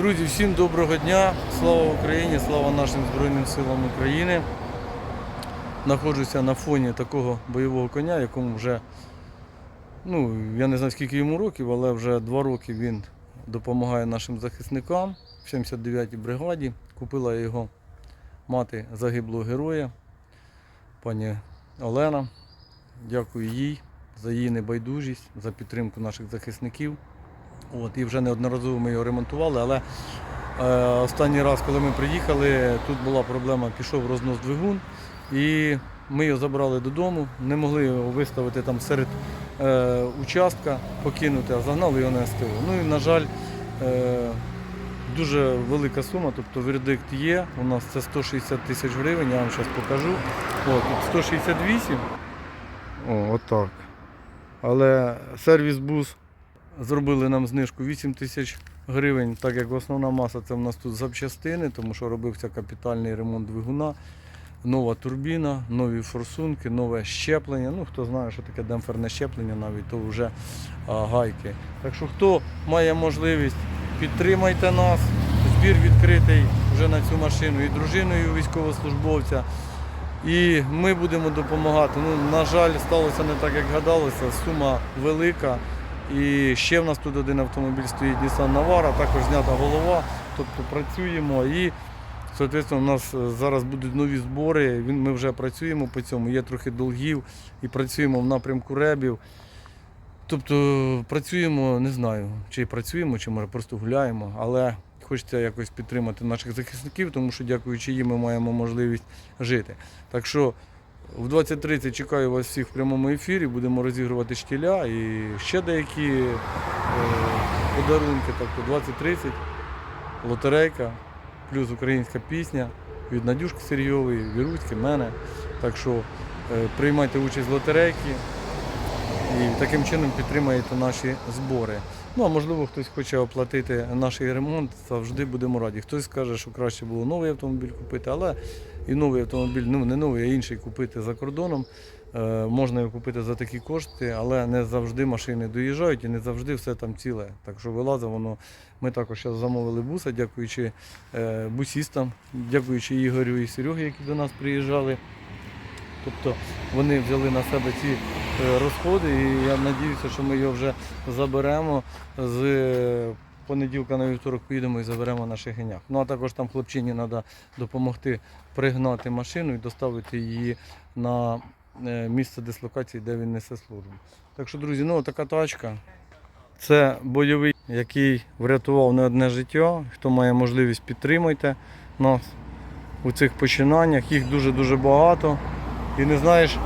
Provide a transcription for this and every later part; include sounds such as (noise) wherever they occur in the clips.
Друзі, всім доброго дня! Слава Україні! Слава нашим Збройним силам України! Знаходжуся на фоні такого бойового коня, якому вже, ну, я не знаю скільки йому років, але вже два роки він допомагає нашим захисникам в 79-й бригаді. Купила його мати загиблого героя, пані Олена. Дякую їй за її небайдужість, за підтримку наших захисників. От, і вже неодноразово ми його ремонтували, але е, останній раз, коли ми приїхали, тут була проблема, пішов рознос двигун, і ми його забрали додому, не могли його виставити там серед е, участка, покинути, а загнали його на СТО. Ну і, на жаль, е, дуже велика сума, тобто вердикт є. У нас це 160 тисяч гривень, я вам зараз покажу. О, тут 168. О, отак. Але сервіс бус зробили нам знижку 8 тисяч гривень, так як основна маса це в нас тут запчастини, тому що робився капітальний ремонт двигуна, нова турбіна, нові форсунки, нове щеплення. Ну, хто знає, що таке демпферне щеплення, навіть то вже а, гайки. Так що хто має можливість, підтримайте нас. Збір відкритий вже на цю машину і дружиною військовослужбовця. І ми будемо допомагати. Ну, на жаль, сталося не так, як гадалося. Сума велика. І ще в нас тут один автомобіль стоїть Nissan Navara, також знята голова. Тобто працюємо і, соответственно, у нас е, зараз будуть нові збори. Ми вже працюємо по цьому, є трохи долгів і працюємо в напрямку ребів. Тобто працюємо, не знаю, чи працюємо, чи може просто гуляємо, але хочеться якось підтримати наших захисників, тому що дякуючи їм ми маємо можливість жити. Так що в 20.30 чекаю вас всіх в прямому ефірі, будемо розігрувати штіля і ще деякі е, подарунки. Тобто 20.30 лотерейка, плюс українська пісня від Надюшки Сергійової, Віруцьки, мене. Так що е, приймайте участь в лотерейці і таким чином підтримаєте наші збори. Ну а можливо хтось хоче оплатити наш ремонт, завжди будемо раді. Хтось скаже, що краще було новий автомобіль купити, але і новий автомобіль, ну не новий, а інший купити за кордоном. Е, можна його купити за такі кошти, але не завжди машини доїжджають і не завжди все там ціле. Так що вилазить воно. Ми також замовили буса, дякуючи е, бусістам, дякуючи Ігорю і Серегі, які до нас приїжджали. Тобто вони взяли на себе ці розходи, і я сподіваюся, що ми його вже заберемо з е, понеділка на вівторок поїдемо і заберемо на Шегинях. Ну а також там хлопчині треба допомогти пригнати машину і доставити її на е, місце дислокації, де він несе службу. Так що, друзі, ну така тачка. Це бойовий, який врятував не одне життя. Хто має можливість, підтримайте нас у цих починаннях. Їх дуже-дуже багато. І не знаєш,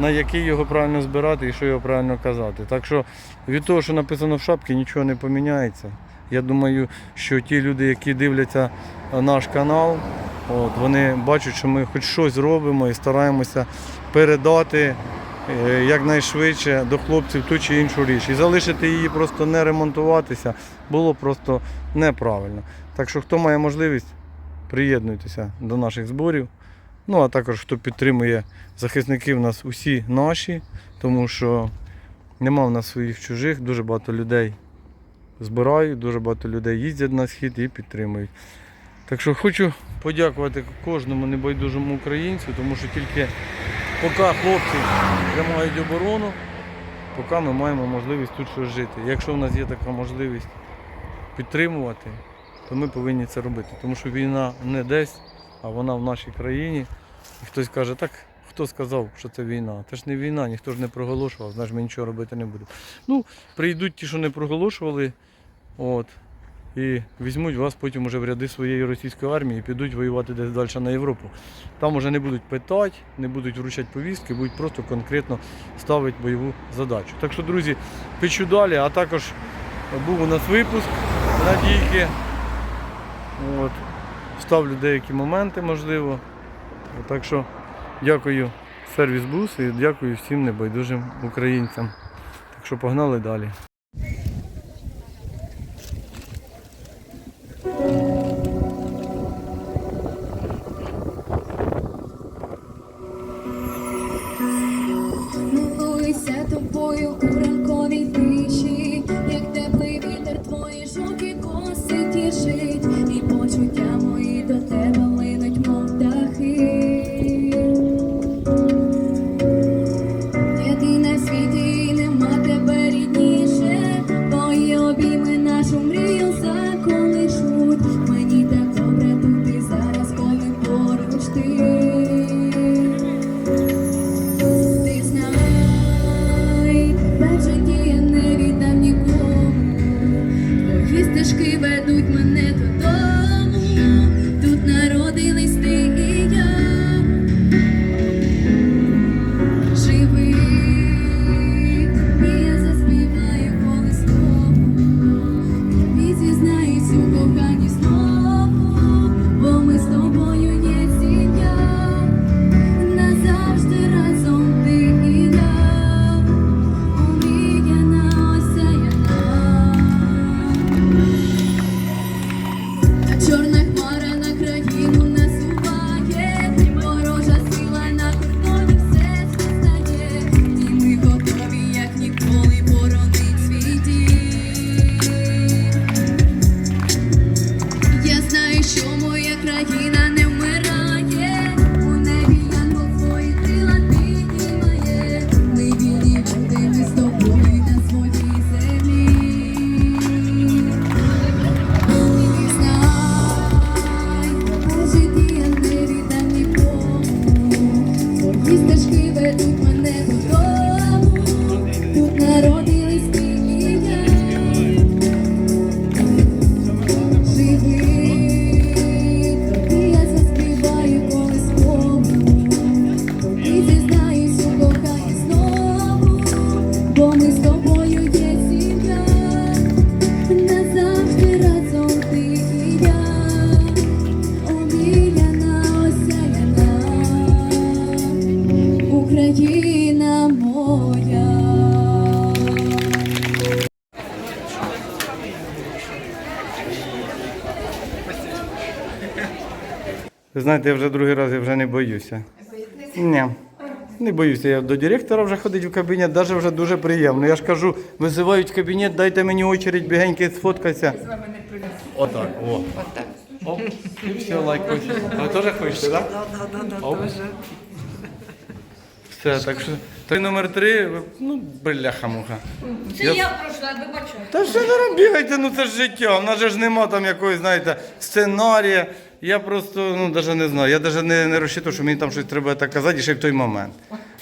на який його правильно збирати і що його правильно казати. Так що від того, що написано в шапці, нічого не поміняється. Я думаю, що ті люди, які дивляться наш канал, от, вони бачать, що ми хоч щось робимо і стараємося передати е, якнайшвидше до хлопців ту чи іншу річ. І залишити її просто не ремонтуватися було просто неправильно. Так що хто має можливість, приєднуйтеся до наших зборів. Ну, а також хто підтримує захисників нас усі наші, тому що нема в нас своїх чужих, дуже багато людей збирають, дуже багато людей їздять на схід і підтримують. Так що хочу подякувати кожному небайдужому українцю, тому що тільки поки хлопці тримають оборону, поки ми маємо можливість тут щось жити. Якщо в нас є така можливість підтримувати, то ми повинні це робити. Тому що війна не десь, а вона в нашій країні. І хтось каже, так хто сказав, що це війна? Це ж не війна, ніхто ж не проголошував, знаєш, ми нічого робити не будемо. Ну, прийдуть ті, що не проголошували, от, і візьмуть вас потім уже в ряди своєї російської армії і підуть воювати десь далі на Європу. Там уже не будуть питати, не будуть вручати повістки, будуть просто конкретно ставити бойову задачу. Так що, друзі, печу далі, а також був у нас випуск Надійки. От. Ставлю деякі моменти, можливо. Так що дякую сервіс бус і дякую всім небайдужим українцям. Так що погнали далі. всі стежки ведуть. Ви знаєте, я вже другий раз я вже не боюся. Ні. Не боюся, я до директора вже ходить в кабінет, навіть вже дуже приємно. Я ж кажу, визивають в кабінет, дайте мені очередь, бігеньки сфоткайся. З вами не. Отак, о. Отак. Оп, і все, лайк хочете. Ви теж хочете, так? Да, да, да, Оп. дуже. Все, так що. Три номер три, ну, бляха-муха. Це Я- я пройшла, вибачаю. Та все не бігайте, ну це ж життя. В нас же ж нема там якогось, знаєте, сценарія. Я просто ну навіть не знаю. Я навіть не, не розчитую, що мені там щось треба так казати і ще в той момент.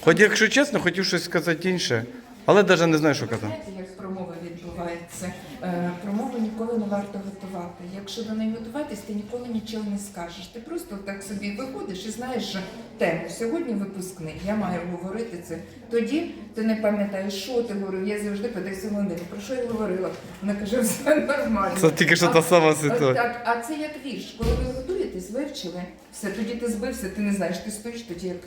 Хоч, якщо чесно, хотів щось сказати інше, але навіть не знаю, що казати. Як промова відбувається? Е, Промову ніколи не варто готувати. Якщо до неї готуватись, ти ніколи нічого не скажеш. Ти просто так собі виходиш і знаєш що тему. Сьогодні випускний, я маю говорити це. Тоді ти не пам'ятаєш, що ти говорив. Я завжди подивився молодим. Про що я говорила? Вона каже, все нормально. Це тільки що та сама ситуація. Так, а це як вірш. Коли ви готуєтесь, вивчили, все, тоді ти збився, ти не знаєш, ти стоїш тоді як.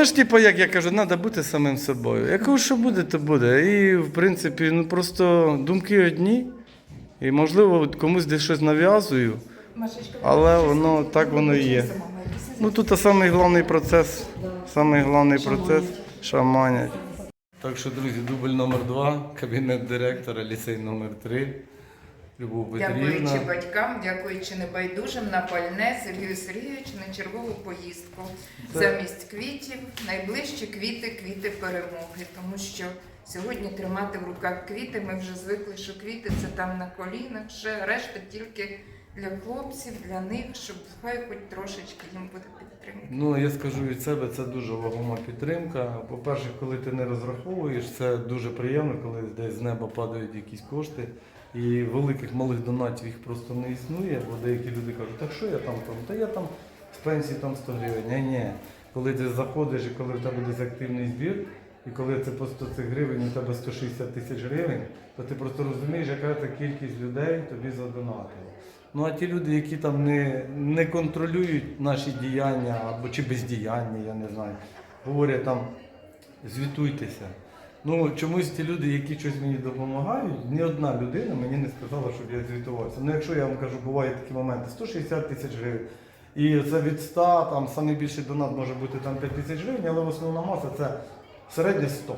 Ну то ж, типу, як я кажу, треба бути самим собою. Якого що буде, то буде. І в принципі, ну просто думки одні. І можливо комусь десь щось нав'язую. Але воно так воно і є. Ну тут самий головний процес. Самий головний процес шаманять. Так що, друзі, дубль номер два, кабінет директора, ліцей номер три. Любов Петрівна. Дякуючи батькам, дякуючи небайдужим на пальне Сергію Сергійовичу на чергову поїздку. Це- Замість квітів найближчі квіти, квіти перемоги. Тому що сьогодні тримати в руках квіти. Ми вже звикли, що квіти це там на колінах, ще решта тільки для хлопців, для них, щоб хай хоч трошечки їм буде підтримка. Ну, я скажу від себе, це дуже вагома підтримка. По-перше, коли ти не розраховуєш, це дуже приємно, коли десь з неба падають якісь кошти. І великих малих донатів їх просто не існує, бо деякі люди кажуть, так що я там там? Та я там з пенсії там 100 гривень. Ні, ні. Коли ти заходиш і коли в тебе десь активний збір, і коли це по 100 цих гривень, у тебе 160 тисяч гривень, то ти просто розумієш, яка це кількість людей тобі задонатила. Ну а ті люди, які там не, не контролюють наші діяння або чи бездіяння, я не знаю, говорять там, звітуйтеся. Ну, чомусь ті люди, які щось мені допомагають, ні одна людина мені не сказала, щоб я звітувався. Ну, якщо я вам кажу, бувають такі моменти, 160 тисяч гривень. І це від 100, там найбільший донат може бути там 5 тисяч гривень, але основна маса це середня 100.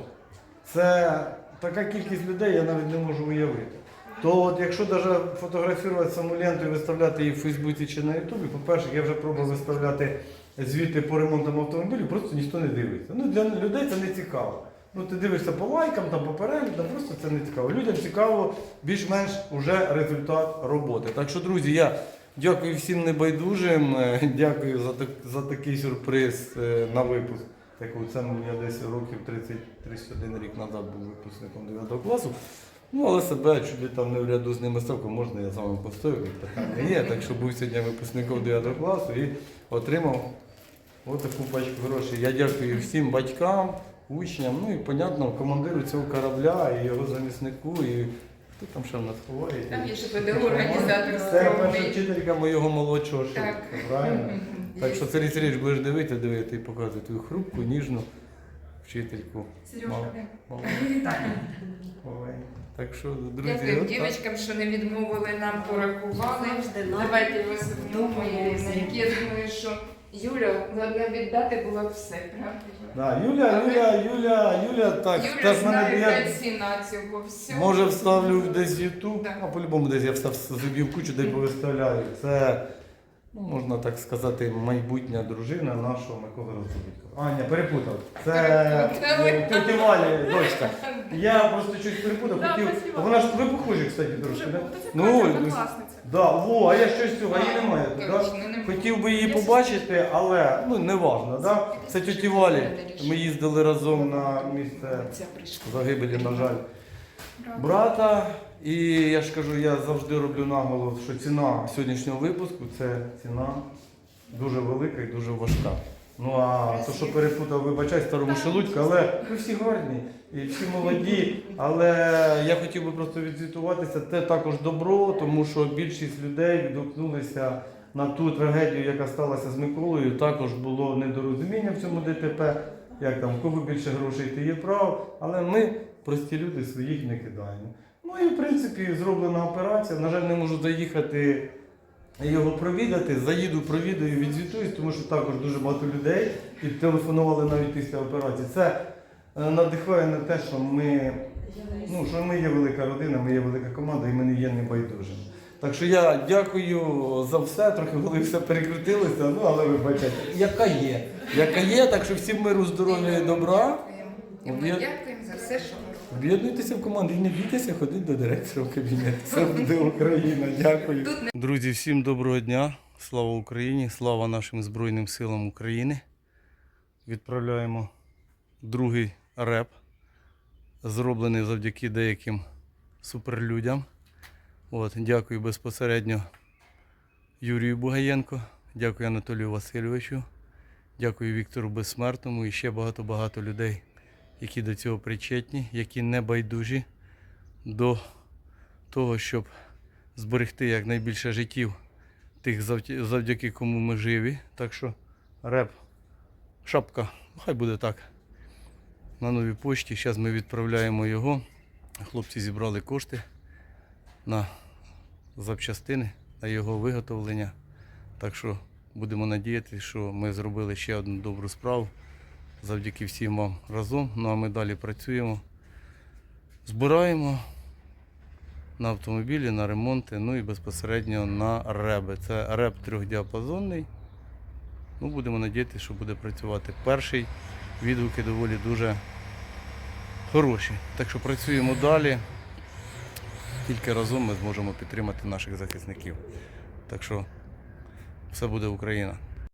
Це така кількість людей, я навіть не можу уявити. То от якщо навіть фотографувати саму ленту і виставляти її в Фейсбуці чи на Ютубі, по-перше, я вже пробував виставляти звіти по ремонтам автомобілів, просто ніхто не дивиться. Ну для людей це не цікаво. Ну ти дивишся по лайкам, там по переглядам, просто це не цікаво. Людям цікаво більш-менш уже результат роботи. Так що, друзі, я дякую всім небайдужим, е, дякую за, так, за такий сюрприз е, на випуск. Так, це мені десь років 30-31 рік назад був випускником 9 класу. Ну, але себе чуть там не в ряду з ними ставку, можна, я з вами постою, питання є. Так що був сьогодні випускником 9 класу і отримав отаку пачку грошей. Я дякую всім батькам, учням, ну і, понятно, командиру цього корабля і його заміснику, і хто там ще в нас ховає. Там є ще ПДУ організатор Це перша вчителька моєго молодшого шоу. Так. Правильно? (laughs) Так що Сергій Сергійович будеш дивити, дивити і показувати твою хрупку, ніжну вчительку. Мал- мал- (laughs) маленьку. Так що, друзі, Дякую от так. дівчаткам, що не відмовили нам, порахували. Давайте висипнемо які Я думаю, що Юля головне віддати було все, правда? Да, Юля, Юля, Юля, Юля, так, Юля теж мене знає я, ціна цього всього. може вставлю десь в YouTube, Да. а по-любому десь я встав зробив кучу, де повиставляю. Це, ну, можна так сказати, майбутня дружина нашого Миколи Розумітка. А, ні, перепутав. Це е, Валя, дочка. Я просто щось перепутав, Да, хотів. Вона ж ви похожі, кстати, трошки, да? Ну, однокласниця. Да, во, а я щось цього, а її немає. тут, Да? Точно, Хотів би її побачити, але ну не важно, да? Це тьоті Валі. Ми їздили разом на місце Ця прийшла. загибелі, на жаль, брата. І я ж кажу, я завжди роблю наголос, що ціна сьогоднішнього випуску це ціна дуже велика і дуже важка. Ну а то, що перепутав, вибачай, старому шелудьку, але ви всі гарні і всі молоді. Але я хотів би просто відзвітуватися. Це також добро, тому що більшість людей відгукнулися на ту трагедію, яка сталася з Миколою. Також було недорозуміння в цьому ДТП. Як там, в кого більше грошей, ти є прав, але ми, прості люди, своїх не кидаємо. Ну і в принципі зроблена операція. На жаль, не можу заїхати його провідати, заїду, провідаю, відзвітуюсь, тому що також дуже багато людей і телефонували навіть після операції. Це е, надихає на те, що ми, ну, що ми є велика родина, ми є велика команда і ми не є небайдужими. Так що я дякую за все, трохи голові все перекрутилося, ну але ви бачите, яка є. Яка є, так що всім миру, здоров'я і добра. Дякуємо за все, що Об'єднуйтеся в команду і не бійтеся, ходіть до директора в кабінет. Це буде Україна. Дякую. Друзі, всім доброго дня. Слава Україні! Слава нашим Збройним силам України. Відправляємо другий реп, зроблений завдяки деяким суперлюдям. От, дякую безпосередньо Юрію Бугаєнко, дякую Анатолію Васильовичу, дякую Віктору Безсмертному і ще багато-багато людей, які до цього причетні, які не байдужі до того, щоб зберегти якнайбільше життів тих, завдяки кому ми живі. Так що реп, шапка, хай буде так. На новій почті. Зараз ми відправляємо його. Хлопці зібрали кошти на запчастини, на його виготовлення. Так що будемо надіятися, що ми зробили ще одну добру справу. Завдяки всім вам разом. Ну а ми далі працюємо. Збираємо на автомобілі, на ремонти, ну і безпосередньо на реби. Це реб трьохдіапазонний. Ну, будемо надіятися, що буде працювати. Перший відгуки доволі дуже хороші. Так що працюємо далі. Тільки разом ми зможемо підтримати наших захисників. Так що все буде Україна.